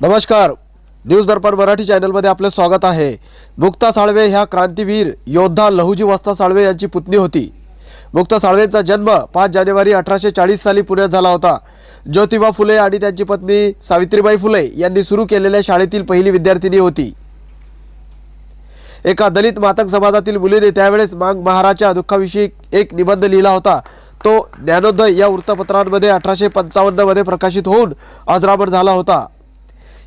नमस्कार. न्यूज दर्पण मराठी चॅनलमध्ये आपले स्वागत आहे. मुक्ता साळवे ह्या क्रांतीवीर योद्धा लहुजी वस्ता साळवे यांची पुतणी होती. मुक्ता साळवेंचा जन्म पाच जानेवारी अठराशे चाळीस साली पुण्यात झाला होता. ज्योतिबा फुले आणि त्यांची पत्नी सावित्रीबाई फुले यांनी सुरू केलेल्या शाळेतील पहिली विद्यार्थिनी होती. एका दलित मातक समाजातील मुलीने त्यावेळेस मांग महाराच्या दुःखाविषयी एक निबंध लिहिला होता. तो ज्ञानोदय या वृत्तपत्रांमध्ये अठराशे पंचावन्नमध्ये प्रकाशित होऊन अजरामर झाला होता.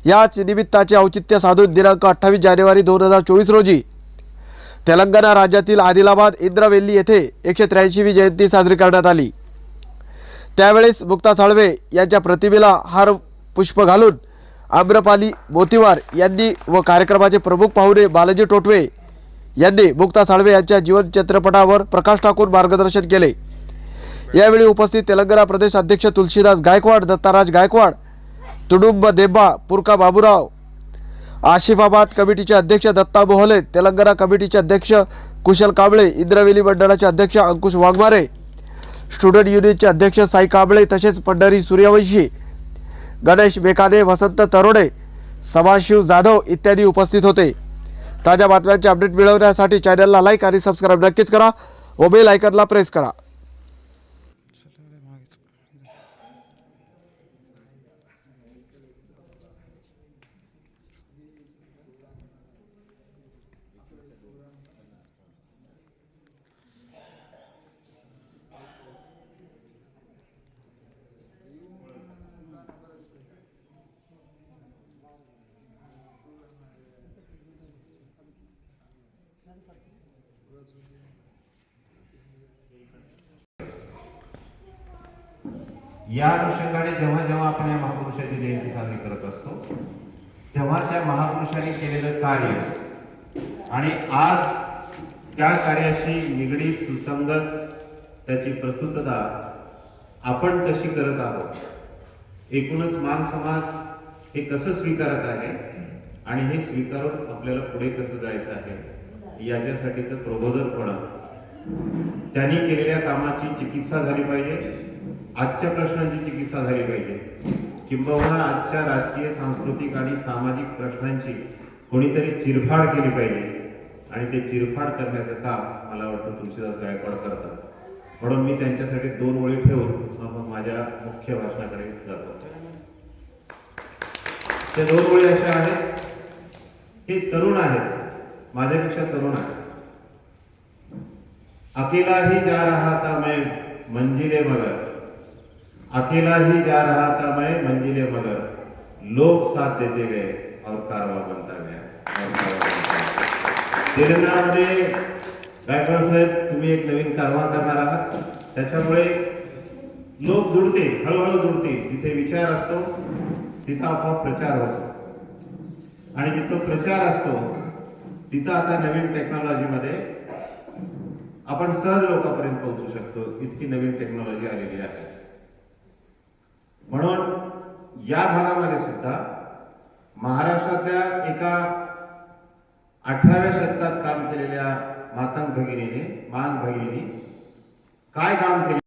याच निमित्ताचे औचित्य साधून दिनांक अठ्ठावीस जानेवारी दोन हजार चोवीस रोजी तेलंगणा राज्यातील आदिलाबाद इंद्रवेल्ली येथे एकशे त्र्याऐंशीवी जयंती साजरी करण्यात आली. त्यावेळेस मुक्ता साळवे यांच्या प्रतिमेला हार पुष्प घालून आम्रपाली मोतीवार यांनी व कार्यक्रमाचे प्रमुख पाहुणे बालाजी टोटवे यांनी मुक्ता साळवे यांच्या जीवन चित्रपटावर प्रकाश टाकून मार्गदर्शन केले. यावेळी उपस्थित तेलंगणा प्रदेश अध्यक्ष तुलसीदास गायकवाड दत्ताराज गायकवाड तुडुंब देब्बा पुरका बाबूराव आशिफाबाद कमिटीचे अध्यक्ष दत्ता मोहले तेलंगणा कमिटीचे अध्यक्ष कुशल कांबळे इंद्रवेली मंडळाचे अध्यक्ष अंकुश वाघमारे स्टुडंट युनियनचे अध्यक्ष साई कांबळे तसेच पंढरी सूर्यवंशी गणेश बेकाने वसंत तरोडे सभाशिव जाधव इत्यादी उपस्थित होते. ताज्या बातम्यांचे अपडेट मिळवण्यासाठी चॅनलला लाईक आणि सबस्क्राईब नक्कीच करा व बेल आयकनला प्रेस करा. या अनुषंगाने जेव्हा जेव्हा आपण या महापुरुषाची जयंती साजरी करत असतो तेव्हा त्या महापुरुषांनी केलेलं कार्य आणि आज त्या कार्याशी निगडीत सुसंगत त्याची प्रस्तुतता आपण कशी करत आहोत एकूणच मान समाज हे कसं स्वीकारत आहे आणि हे स्वीकारून आपल्याला पुढे कसं जायचं आहे याच्यासाठीचं प्रबोधनपणं. त्यांनी केलेल्या कामाची चिकित्सा झाली पाहिजे. आजच्या प्रश्नांची चिकित्सा झाली पाहिजे. किंबहुना आजच्या राजकीय सांस्कृतिक आणि सामाजिक प्रश्नांची कोणीतरी चिरफाड केली पाहिजे. आणि ते चिरफाड करण्याचं काम मला वाटतं तुलसीदास गायकवाड करतात. म्हणून मी त्यांच्यासाठी दोन ओळी ठेवून मग माझ्या मुख्य भाषणाकडे जातो. त्या दोन ओळी अशा आहेत. हे तरुण आहेत. माझ्यापेक्षा तरुण आहे. अकेला ही जा रहा था मैं मंजिले मगर. अकेला ही जा रहा था मैं मंजिले मगर. लोग साथ देते गए और कारवा बनता गया. और कारवा बनता गया. तेलंगणामध्ये गायकवाड साहेब तुम्ही एक नवीन कारवा करणार आहात. त्याच्यामुळे लोक जुडते हळूहळू जुडते. जिथे विचार असतो तिथं आपोआप प्रचार होतो. आणि जिथं प्रचार असतो तिथं आता नवीन टेक्नॉलॉजीमध्ये आपण सहज लोकांपर्यंत पोहोचू शकतो. इतकी नवीन टेक्नॉलॉजी आलेली आहे. म्हणून या भागामध्ये सुद्धा महाराष्ट्रातल्या एका अठराव्या शतकात काम केलेल्या मातांग भगिनीने मान भगिनीने काय काम केले?